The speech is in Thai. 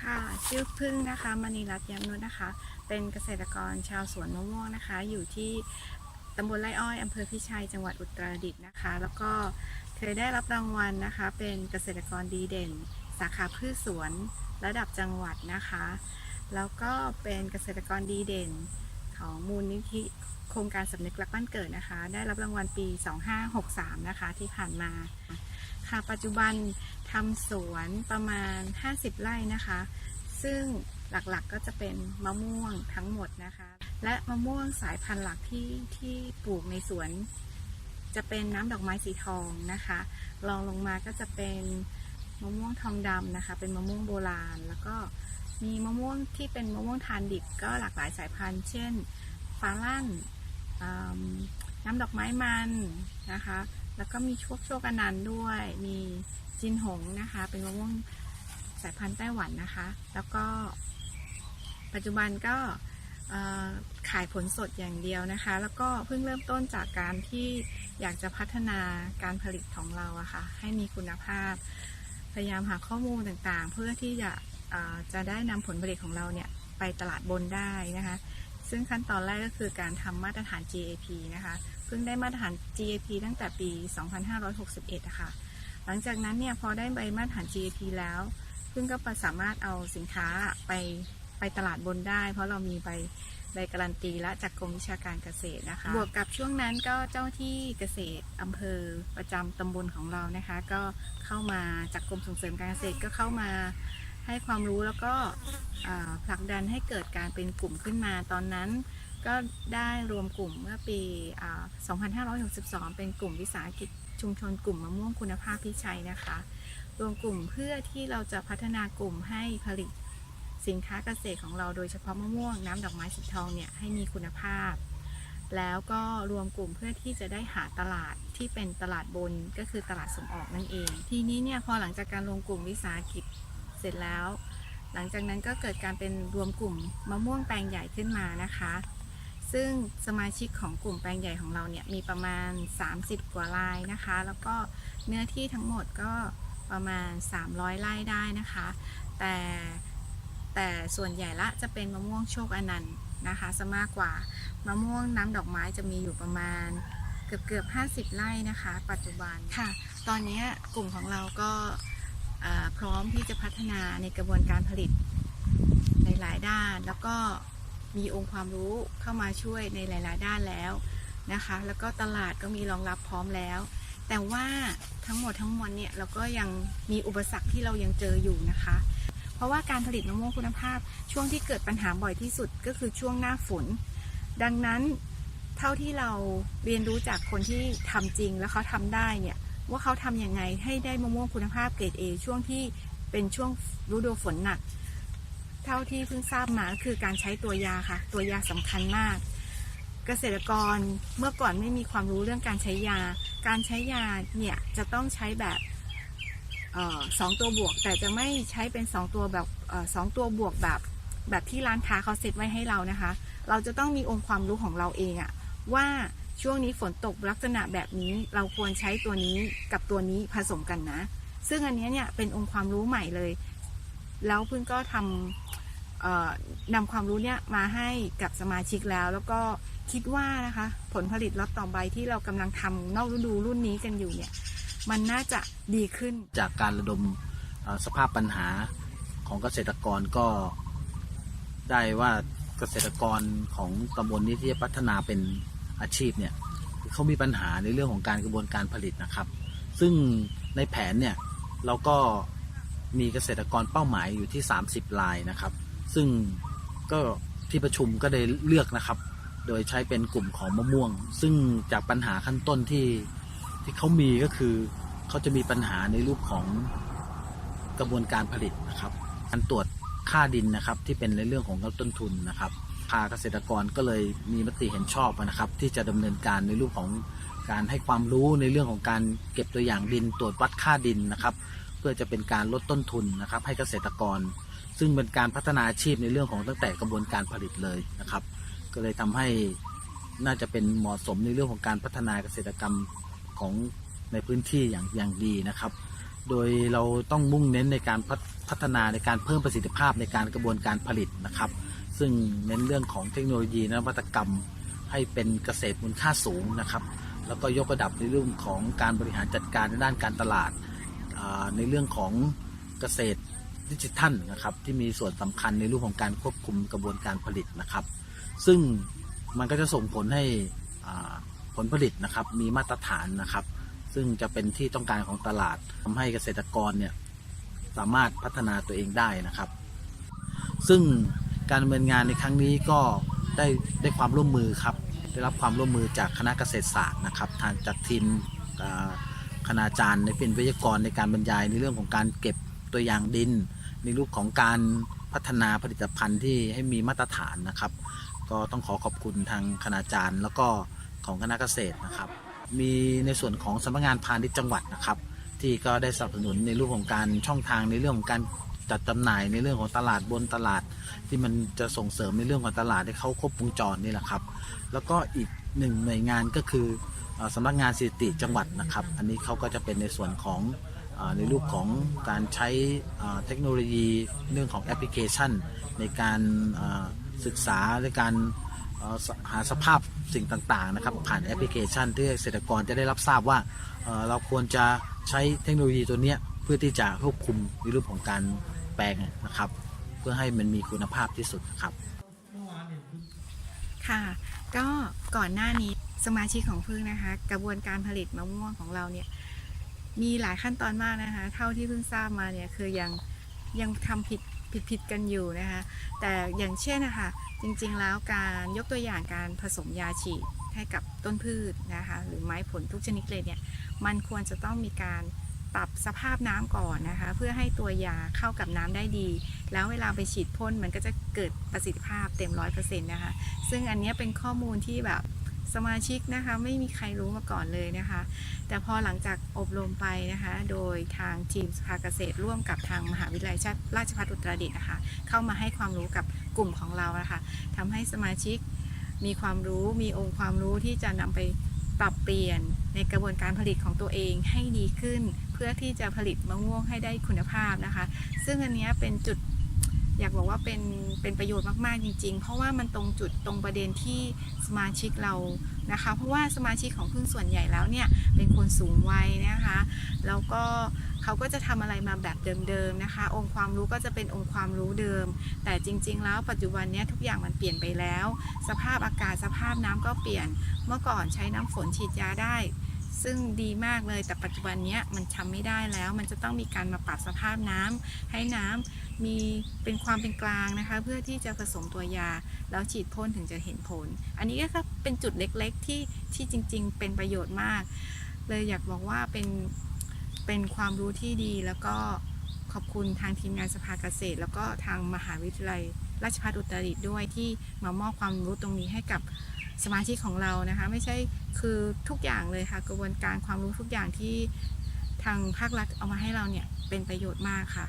ค่ะ ชื่อพึ่งนะคะมณีรัตน์ยมนุชนะคะ เป็นเกษตรกรชาวสวนมะม่วงนะคะ อยู่ที่ตำบลไร่อ้อยอำเภอพิชัยจังหวัดอุตรดิตถ์นะคะ แล้วก็เคยได้รับรางวัลนะคะ เป็นเกษตรกรดีเด่น สาขาพืชสวนระดับจังหวัดนะคะ แล้วก็เป็นเกษตรกรดีเด่น ของมูลนิธิโครงการสำนึกรักบ้านเกิดนะคะ ได้รับรางวัลปี 2563 นะคะที่ผ่านมา ค่ะปัจจุบันทำสวนประมาณ 50 ไร่นะคะ ซึ่งหลักๆก็จะเป็นมะม่วงทั้งหมดนะคะ และมะม่วงสายพันธุ์หลักที่ที่ปลูกในสวน จะเป็นน้ำดอกไม้สีทองนะคะรองลงมาก็จะเป็นมะม่วงทองดำนะคะ เป็นมะม่วงโบราณ แล้วก็ มีมะม่วงที่เป็นมะม่วงทานดิบก็หลากหลายสายพันธุ์ เช่นฟ้าลั่นน้ำดอกไม้มันนะคะ แล้วก็มีโชคโชคอนันต์ด้วย มีจินหงนะคะ เป็นมะม่วงสายพันธุ์ไต้หวันนะคะ แล้วก็ปัจจุบันก็ขายผลสดอย่างเดียวนะคะ แล้วก็เพิ่งเริ่มต้นจากการที่อยากจะพัฒนาการผลิตของเราอะค่ะให้มีคุณภาพ พยายามหาข้อมูลต่างๆ เพื่อที่จะ จะได้นำผลผลิตของเราเนี่ยไปตลาดบนได้นะคะ ซึ่งขั้นตอนแรกก็คือการทำมาตรฐาน GAP นะคะเพิ่งได้มาตรฐาน GAP ตั้งแต่ปี 2561อะค่ะหลังจากนั้นเนี่ยพอได้ใบมาตรฐาน GAP แล้วเพิ่งก็สามารถเอาสินค้าไปไปตลาดบนได้ เพราะเรามีใบใบการันตีและจากกรมวิชาการเกษตรนะคะ บวกกับช่วงนั้นก็เจ้าที่เกษตรอำเภอประจำตำบลของเรานะคะ ก็เข้ามาจากกรมส่งเสริมการเกษตรก็เข้ามา ให้ความรู้แล้วก็ผลักดันให้เกิดการเป็นกลุ่มขึ้นมาตอนนั้น ก็ได้รวมกลุ่มเมื่อปี 2562 เป็นกลุ่มวิสาหกิจชุมชนกลุ่มมะม่วงคุณภาพพิชัยนะคะ รวมกลุ่มเพื่อที่เราจะพัฒนากลุ่มให้ผลิตสินค้าเกษตรของเราโดยเฉพาะมะม่วงน้ำดอกไม้สีทองเนี่ยให้มีคุณภาพ แล้วก็รวมกลุ่มเพื่อที่จะได้หาตลาดที่เป็นตลาดบนก็คือตลาดส่งออกนั่นเอง ทีนี้เนี่ยพอหลังจากการรวมกลุ่มวิสาหกิจ เสร็จแล้ว หลังจากนั้นก็เกิดการเป็นรวมกลุ่มมะม่วงแปลงใหญ่ขึ้นมานะคะ ซึ่งสมาชิกของกลุ่มแปลงใหญ่ของเราเนี่ยมีประมาณ 30 กว่ารายนะคะ แล้วก็เนื้อที่ทั้งหมดก็ประมาณ 300ไร่ได้นะคะ แต่แต่ส่วนใหญ่ละจะเป็นมะม่วงโชคอนันต์นะคะซะมากกว่ามะม่วงน้ำดอกไม้จะมีอยู่ประมาณเกือบเกือบ50 ไร่นะคะ ปัจจุบันค่ะ ตอนนี้กลุ่มของเราก็ พร้อมที่จะพัฒนาในกระบวนการผลิตในหลายด้าน แล้วก็มีองค์ความรู้เข้ามาช่วยในหลาย ๆ ด้านแล้วนะคะ แล้วก็ตลาดก็มีรองรับพร้อมแล้ว แต่ว่าทั้งหมดทั้งมวลเนี่ยเราก็ยังมีอุปสรรคที่เรายังเจออยู่นะคะ เพราะว่าการผลิตมะม่วงคุณภาพช่วงที่เกิดปัญหาบ่อยที่สุดก็คือช่วงหน้าฝน ดังนั้นเท่าที่เราเรียนรู้จากคนที่ทำจริงแล้วเขาทำได้เนี่ย ว่าเขาทำยังไงให้ได้มะม่วงคุณภาพเกรด A ช่วงที่เป็นช่วงฤดูฝนหนัก เท่าที่เพิ่งทราบมาคือการใช้ตัวยาค่ะ ตัวยาสำคัญมาก เกษตรกรเมื่อก่อนไม่มีความรู้เรื่องการใช้ยา การใช้ยาเนี่ยจะต้องใช้แบบออสองตัวบวก แต่จะไม่ใช้เป็นสองตัวแบบออสองตัวบวกแบบแบบที่ร้านค้าเขาเซตไว้ให้เรานะคะ เราจะต้องมีองค์ความรู้ของเราเองอะว่า ช่วงนี้ฝนตกลักษณะแบบนี้เราควรใช้ตัวนี้กับตัวนี้ผสมกันนะ ซึ่งอันนี้เนี่ยเป็นองค์ความรู้ใหม่เลย แล้วเพิ่งก็ทำนำความรู้เนี่ยมาให้กับสมาชิกแล้ว แล้วก็คิดว่านะคะ ผลผลิตล็อตต่อไปที่เรากำลังทำนอกฤดูรุ่นนี้กันอยู่เนี่ย มันน่าจะดีขึ้น จากการระดมสภาพปัญหาของเกษตรกรก็ได้ว่าเกษตรกรของตำบลนี้ที่จะพัฒนาเป็นอาชีพเนี่ย เขามีปัญหาในเรื่องของการกระบวนการผลิตนะครับ ซึ่งในแผนเนี่ยเราก็มีเกษตรกรเป้าหมายอยู่ที่ 30รายนะครับ ซึ่งก็ที่ประชุมก็ได้เลือกนะครับ โดยใช้เป็นกลุ่มของมะม่วง ซึ่งจากปัญหาขั้นต้นที่ที่เขามีก็คือเขาจะมีปัญหาในรูปของกระบวนการผลิตนะครับ การตรวจค่าดินนะครับที่เป็นในเรื่องของต้นทุนนะครับ ทาเกษตรกรก็เลยมีมติเห็นชอบนะครับ ที่จะดำเนินการในรูปของการให้ความรู้ในเรื่องของการเก็บตัวอย่างดินตรวจวัดค่าดินนะครับ เพื่อจะเป็นการลดต้นทุนนะครับ ให้เกษตรกร ซึ่งเป็นการพัฒนาอาชีพในเรื่องของตั้งแต่กระบวนการผลิตเลยนะครับ ก็เลยทำให้น่าจะเป็นเหมาะสมในเรื่องของการพัฒนาเกษตรกรรมของในพื้นที่อย่างอย่างดีนะครับ โดยเราต้องมุ่งเน้นในการพพัฒนาในการเพิ่มประสิทธิภาพในการกระบวนการผลิตนะครับ ซึ่งเน้นเรื่องของเทคโนโลยีนวัตกรรม ให้เป็นเกษตรมูลค่าสูงนะครับ แล้วก็ยกระดับในเรื่องของการบริหารจัดการในด้านการตลาด ในเรื่องของเกษตรดิจิทัลนะครับที่มีส่วนสำคัญในรื่องของการควบคุมกระบวนการผลิตนะครับ ซึ่งมันก็จะส่งผลให้ผลผลิตนะครับมีมาตรฐานนะครับ ซึ่งจะเป็นที่ต้องการของตลาดทำให้เกษตรกรเนี่ยสามารถพัฒนาตัวเองได้นะครับ ซึ่ง การดำเนินงานในครั้งนี้ก็ได้ได้ความร่วมมือครับ ได้รับความร่วมมือจากคณะเกษตรศาสตร์นะครับ ทางจากทีมอาคณาจารย์ในเป็นวิทยากรในการบรรยายในเรื่องของการเก็บตัวอย่างดิน ในรูปของการพัฒนาผลิตภัณฑ์ที่ให้มีมาตรฐานนะครับ ก็ต้องขอขอบคุณทางคณาจารย์ แล้วก็ของคณะเกษตรนะครับ มีในส่วนของสำนักงานพาณิชย์จังหวัดนะครับ ที่ก็ได้สนับสนุนในรูปของการช่องทางในเรื่องของการ จัดจำหน่ายในเรื่องของตลาดบนตลาด ที่มันจะส่งเสริมในเรื่องของตลาดให้เขาครบวงจรนี่แหละครับ แล้วก็อีกหนึ่งหน่วยงานก็คือสำนักงานสถิติจังหวัดนะครับ อันนี้เขาก็จะเป็นในส่วนของในรูปของการใช้เทคโนโลยีเรื่องของแอปพลิเคชัน ในการศึกษาในการเอ่อสหาสภาพสิ่งต่างๆนะครับผ่านแอปพลิเคชันที่เกษตรกรจะได้รับทราบว่าเอ่อเราควรจะใช้เทคโนโลยีตัวเนี้ยเพื่อที่จะควบคุมในรูปของการ แปลงนะครับ เพื่อให้มันมีคุณภาพที่สุดนะครับค่ะ ก็ก่อนหน้านี้สมาชิกของพึ่งนะคะ กระบวนการผลิตมะม่วงของเราเนี่ยมีหลายขั้นตอนมากนะคะ เท่าที่เพิ่งทราบมาเนี่ยคือยังยังทำผิดผิดผิดกันอยู่นะคะ แต่อย่างเช่นนะคะจริงๆแล้วการยกตัวอย่างการผสมยาฉีดให้กับต้นพืชนะคะ หรือไม้ผลทุกชนิดเลยเนี่ยมันควรจะต้องมีการ ปรับสภาพน้ำก่อนนะคะ เพื่อให้ตัวยาเข้ากับน้ำได้ดี แล้วเวลาไปฉีดพ่นมันก็จะเกิดประสิทธิภาพเต็มร้อยเปอร์เซ็นต์นะคะ ซึ่งอันนี้เป็นข้อมูลที่แบบสมาชิกนะคะไม่มีใครรู้มาก่อนเลยนะคะ แต่พอหลังจากอบรมไปนะคะ โดยทางทีมสภาเกษตร ร่วมกับทางมหาวิทยาลัยราชภัฏอุตรดิตถ์นะคะ เข้ามาให้ความรู้กับกลุ่มของเรานะคะทำให้สมาชิกมีความรู้มีองค์ความรู้ที่จะนำไปปรับเปลี่ยนในกระบวนการผลิตของตัวเองให้ดีขึ้น พื่อที่จะผลิตมะม่วงให้ได้คุณภาพนะคะ ซึ่งอันนี้เป็นจุดอยากบอกว่าเป็นเป็นประโยชน์มากๆจริง ๆ เพราะว่ามันตรงจุดตรงประเด็นที่สมาชิกเรานะคะ เพราะว่าสมาชิกของพึ่งส่วนใหญ่แล้วเนี่ยเป็นคนสูงวัยนะคะ แล้วก็เขาก็จะทำอะไรมาแบบเดิมๆนะคะ องค์ความรู้ก็จะเป็นองค์ความรู้เดิม แต่จริง ๆ แล้วปัจจุบันนี้ทุกอย่างมันเปลี่ยนไปแล้ว สภาพอากาศสภาพน้ำก็เปลี่ยนเมื่อก่อนใช้น้ำฝนฉีดยาได้ ซึ่งดีมากเลยแต่ปัจจุบันนี้มันทำไม่ได้แล้ว มันจะต้องมีการมาปรับสภาพน้ำให้น้ำมีเป็นความเป็นกลางนะคะ เพื่อที่จะผสมตัวยา แล้วฉีดพ่นถึงจะเห็นผล อันนี้ก็เป็นจุดเล็กๆที่ที่จริง ๆ เป็นประโยชน์มาก เลยอยากบอกว่าเป็นเป็นความรู้ที่ดีแล้วก็ขอบคุณทางทีมงานสภาเกษตร แล้วก็ทางมหาวิทยาลัย ราชภัฏอุตรดิตถ์ด้วยที่มามอบความรู้ตรงนี้ให้กับ สมาชิกของเรานะคะ ไม่ใช่คือทุกอย่างเลยค่ะ กระบวนการความรู้ทุกอย่างที่ทางภาครัฐเอามาให้เราเนี่ยเป็นประโยชน์มากค่ะ